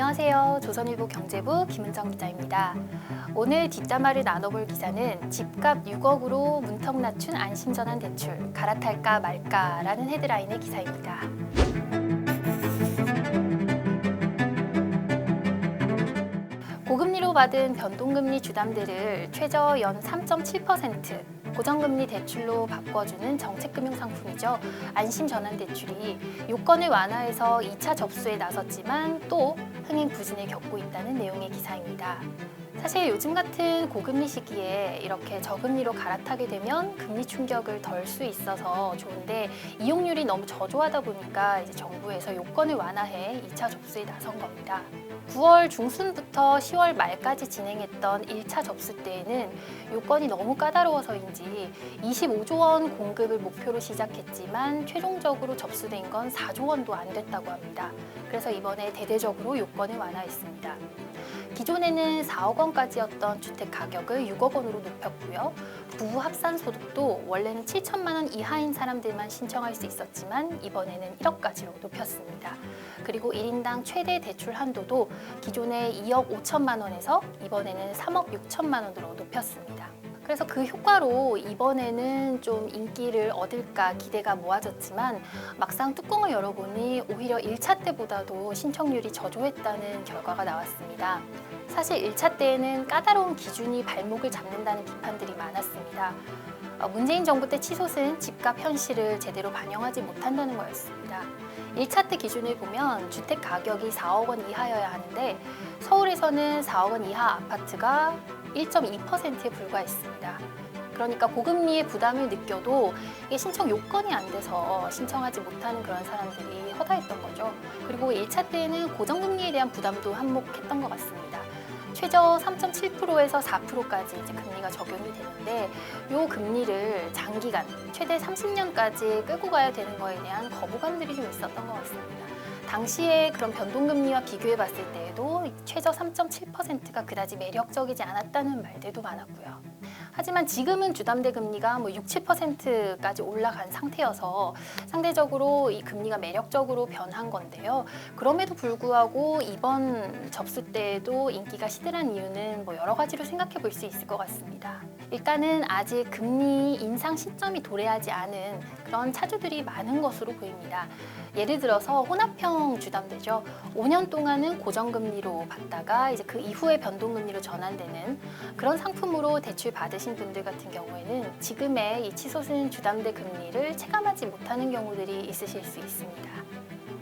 안녕하세요. 조선일보 경제부 김은정 기자입니다. 오늘 뒷담화를 나눠볼 기사는 집값 6억으로 문턱 낮춘 안심전환 대출 갈아탈까 말까라는 헤드라인의 기사입니다. 고금리로 받은 변동금리 주담대를 최저 연 3.7% 고정금리 대출로 바꿔주는 정책금융 상품이죠. 안심전환대출이 요건을 완화해서 2차 접수에 나섰지만 또 흥행 부진을 겪고 있다는 내용의 기사입니다. 사실 요즘 같은 고금리 시기에 이렇게 저금리로 갈아타게 되면 금리 충격을 덜 수 있어서 좋은데 이용률이 너무 저조하다 보니까 이제 정부에서 요건을 완화해 2차 접수에 나선 겁니다. 9월 중순부터 10월 말까지 진행했던 1차 접수 때에는 요건이 너무 까다로워서인지 25조 원 공급을 목표로 시작했지만 최종적으로 접수된 건 4조 원도 안 됐다고 합니다. 그래서 이번에 대대적으로 요건을 완화했습니다. 기존에는 4억 원까지였던 주택 가격을 6억 원으로 높였고요. 부부 합산 소득도 원래는 7천만 원 이하인 사람들만 신청할 수 있었지만 이번에는 1억까지로 높였습니다. 그리고 1인당 최대 대출 한도도 기존의 2억 5천만 원에서 이번에는 3억 6천만 원으로 높였습니다. 그래서 그 효과로 이번에는 좀 인기를 얻을까 기대가 모아졌지만 막상 뚜껑을 열어보니 오히려 1차 때보다도 신청률이 저조했다는 결과가 나왔습니다. 사실 1차 때에는 까다로운 기준이 발목을 잡는다는 비판들이 많았습니다. 어, 문재인 정부 때 치솟은 집값 현실을 제대로 반영하지 못한다는 거였습니다. 1차 때 기준을 보면 주택 가격이 4억 원 이하여야 하는데 서울에서는 4억 원 이하 아파트가 1.2%에 불과했습니다. 그러니까 고금리의 부담을 느껴도 이게 신청 요건이 안 돼서 신청하지 못하는 그런 사람들이 허다했던 거죠. 그리고 1차 때에는 고정금리에 대한 부담도 한몫했던 것 같습니다. 최저 3.7%에서 4%까지 이제 금리가 적용이 되는데 요 금리를 장기간 최대 30년까지 끌고 가야 되는 거에 대한 거부감들이 좀 있었던 것 같습니다. 당시에 그런 변동금리와 비교해 봤을 때에도 최저 3.7%가 그다지 매력적이지 않았다는 말들도 많았고요. 하지만 지금은 주담대 금리가 뭐 6, 7%까지 올라간 상태여서 상대적으로 이 금리가 매력적으로 변한 건데요. 그럼에도 불구하고 이번 접수 때에도 인기가 시들한 이유는 뭐 여러 가지로 생각해 볼 수 있을 것 같습니다. 일단은 아직 금리 인상 시점이 도래하지 않은 그런 차주들이 많은 것으로 보입니다. 예를 들어서 혼합형 주담대죠. 5년 동안은 고정금리로 받다가 이제 그 이후에 변동금리로 전환되는 그런 상품으로 대출 받으신 분들 같은 경우에는 지금의 이 치솟은 주담대 금리를 체감하지 못하는 경우들이 있으실 수 있습니다.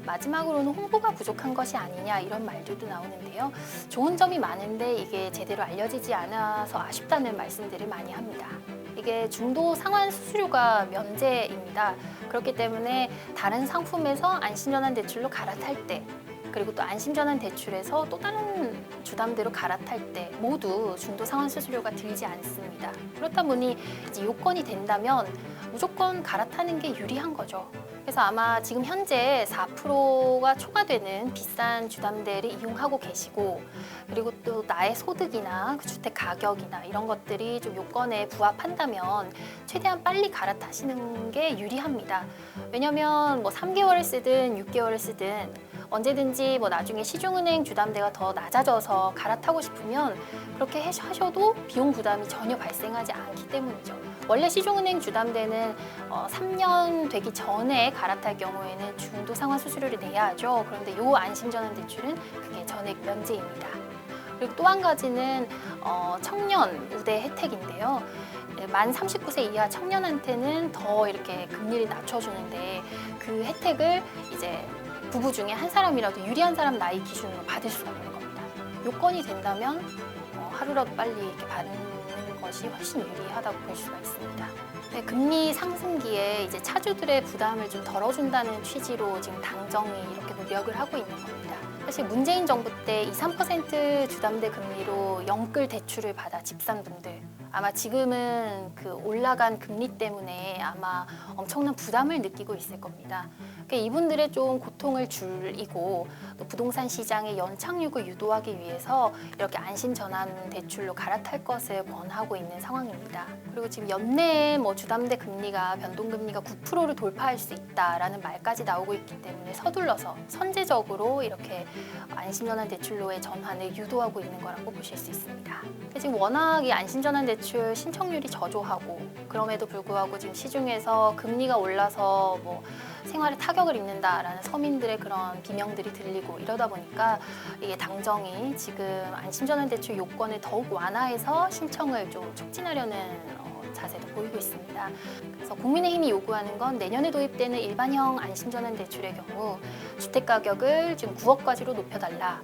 마지막으로는 홍보가 부족한 것이 아니냐 이런 말들도 나오는데요. 좋은 점이 많은데 이게 제대로 알려지지 않아서 아쉽다는 말씀들을 많이 합니다. 이게 중도 상환 수수료가 면제입니다. 그렇기 때문에 다른 상품에서 안심전환 대출로 갈아탈 때 그리고 또 안심전환 대출에서 또 다른 주담대로 갈아탈 때 모두 중도 상환 수수료가 들지 않습니다. 그렇다 보니 요건이 된다면 무조건 갈아타는 게 유리한 거죠. 그래서 아마 지금 현재 4%가 초과되는 비싼 주담대를 이용하고 계시고 그리고 또 나의 소득이나 그 주택 가격이나 이런 것들이 좀 요건에 부합한다면 최대한 빨리 갈아타시는 게 유리합니다. 왜냐면 뭐 3개월을 쓰든 6개월을 쓰든 언제든지 뭐 나중에 시중은행 주담대가 더 낮아져서 갈아타고 싶으면 그렇게 하셔도 비용 부담이 전혀 발생하지 않기 때문이죠. 원래 시중은행 주담대는 어, 3년 되기 전에 갈아탈 경우에는 중도 상환 수수료를 내야 하죠. 그런데 요 안심전환 대출은 그게 전액 면제입니다. 그리고 또 한 가지는 어, 청년 우대 혜택인데요. 네, 만 39세 이하 청년한테는 더 이렇게 금리를 낮춰주는데 그 혜택을 이제 부부 중에 한 사람이라도 유리한 사람 나이 기준으로 받을 수가 있는 겁니다. 요건이 된다면 어, 하루라도 빨리 이렇게 받는 것이 훨씬 유리하다고 볼 수가 있습니다. 네, 금리 상승기에 이제 차주들의 부담을 좀 덜어준다는 취지로 지금 당정이 이렇게 노력을 하고 있는 겁니다. 사실 문재인 정부 때 2, 3% 주담대 금리로 영끌 대출을 받아 집산 분들 아마 지금은 그 올라간 금리 때문에 아마 엄청난 부담을 느끼고 있을 겁니다. 그러니까 이분들의 좀 고통을 줄이고 또 부동산 시장의 연착륙을 유도하기 위해서 이렇게 안심 전환 대출로 갈아탈 것을 권하고 있는 상황입니다. 그리고 지금 연내에 뭐 주담대 금리가 변동 금리가 9%를 돌파할 수 있다라는 말까지 나오고 있기 때문에 서둘러서 선제적으로 이렇게 안심 전환 대출로의 전환을 유도하고 있는 거라고 보실 수 있습니다. 지금 워낙 이 안심 전환 대출 신청률이 저조하고 그럼에도 불구하고 지금 시중에서 금리가 올라서 뭐 생활에 타격을 입는다라는 서민들의 그런 비명들이 들리고 이러다 보니까 이게 당정이 지금 안심전환 대출 요건을 더욱 완화해서 신청을 좀 촉진하려는 어, 자세도 보이고 있습니다. 그래서 국민의힘이 요구하는 건 내년에 도입되는 일반형 안심전환 대출의 경우 주택 가격을 지금 9억까지로 높여달라.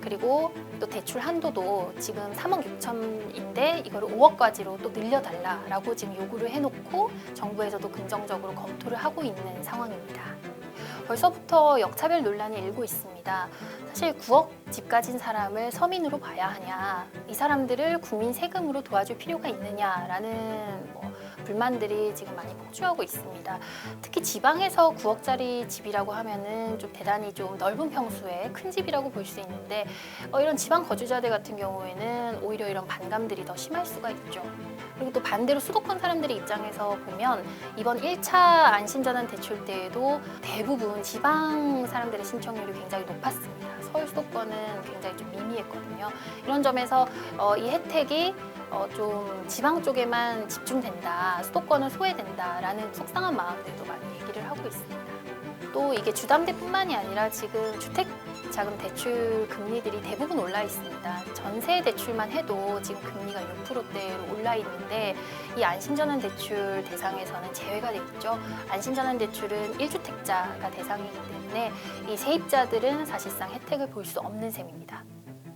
그리고 또 대출 한도도 지금 3억 6천인데 이거를 5억까지로 또 늘려달라라고 지금 요구를 해놓고 정부에서도 긍정적으로 검토를 하고 있는 상황입니다. 벌써부터 역차별 논란이 일고 있습니다. 사실 9억 집 가진 사람을 서민으로 봐야 하냐, 이 사람들을 국민 세금으로 도와줄 필요가 있느냐라는 뭐 불만들이 지금 많이 폭주하고 있습니다. 특히 지방에서 9억짜리 집이라고 하면은 좀 대단히 좀 넓은 평수의 큰 집이라고 볼 수 있는데 어, 이런 지방 거주자들 같은 경우에는 오히려 이런 반감들이 더 심할 수가 있죠. 그리고 또 반대로 수도권 사람들의 입장에서 보면 이번 1차 안심전환 대출 때에도 대부분 지방 사람들의 신청률이 굉장히 높았습니다. 서울 수도권은 굉장히 좀 미미했거든요. 이런 점에서 어, 이 혜택이 어, 좀 지방 쪽에만 집중된다, 수도권은 소외된다라는 속상한 마음들도 많이 얘기를 하고 있습니다. 또 이게 주담대뿐만이 아니라 지금 주택 자금 대출 금리들이 대부분 올라 있습니다. 전세 대출만 해도 지금 금리가 6%대로 올라 있는데 이 안심전환 대출 대상에서는 제외가 되겠죠. 안심전환 대출은 1주택자가 대상이기 때문에 이 세입자들은 사실상 혜택을 볼 수 없는 셈입니다.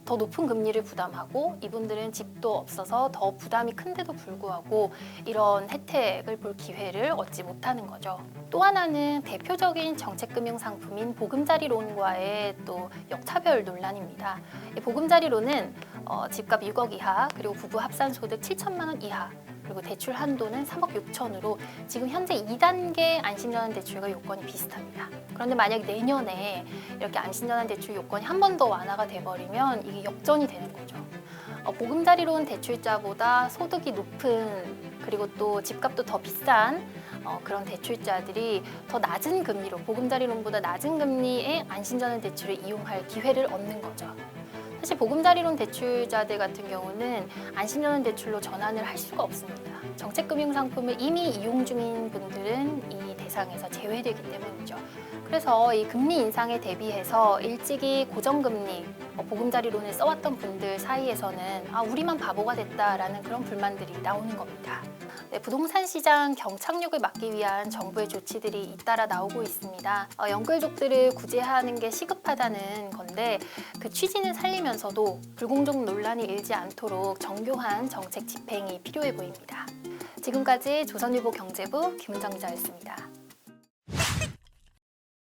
더 높은 금리를 부담하고 이분들은 집도 없어서 더 부담이 큰데도 불구하고 이런 혜택을 볼 기회를 얻지 못하는 거죠. 또 하나는 대표적인 정책금융 상품인 보금자리론과의 또 역차별 논란입니다. 이 보금자리론은 어, 집값 6억 이하 그리고 부부 합산 소득 7천만 원 이하 그리고 대출 한도는 3억 6천으로 지금 현재 2단계 안심전환 대출과 요건이 비슷합니다. 그런데 만약 내년에 이렇게 안심전환 대출 요건이 한 번 더 완화가 돼버리면 이게 역전이 되는 거죠. 어, 보금자리론 대출자보다 소득이 높은 그리고 또 집값도 더 비싼 어, 그런 대출자들이 더 낮은 금리로 보금자리론보다 낮은 금리의 안심전환 대출을 이용할 기회를 얻는 거죠. 사실 보금자리론 대출자들 같은 경우는 안심전환 대출로 전환을 할 수가 없습니다. 정책금융상품을 이미 이용 중인 분들은 이 대상에서 제외되기 때문이죠. 그래서 이 금리 인상에 대비해서 일찍이 고정금리 어, 보금자리론을 써왔던 분들 사이에서는 아 우리만 바보가 됐다라는 그런 불만들이 나오는 겁니다. 네, 부동산 시장 경착륙을 막기 위한 정부의 조치들이 잇따라 나오고 있습니다. 어, 연끌족들을 구제하는 게 시급하다는 건데 그 취지는 살리면서도 불공정 논란이 일지 않도록 정교한 정책 집행이 필요해 보입니다. 지금까지 조선일보 경제부 김은정 기자였습니다.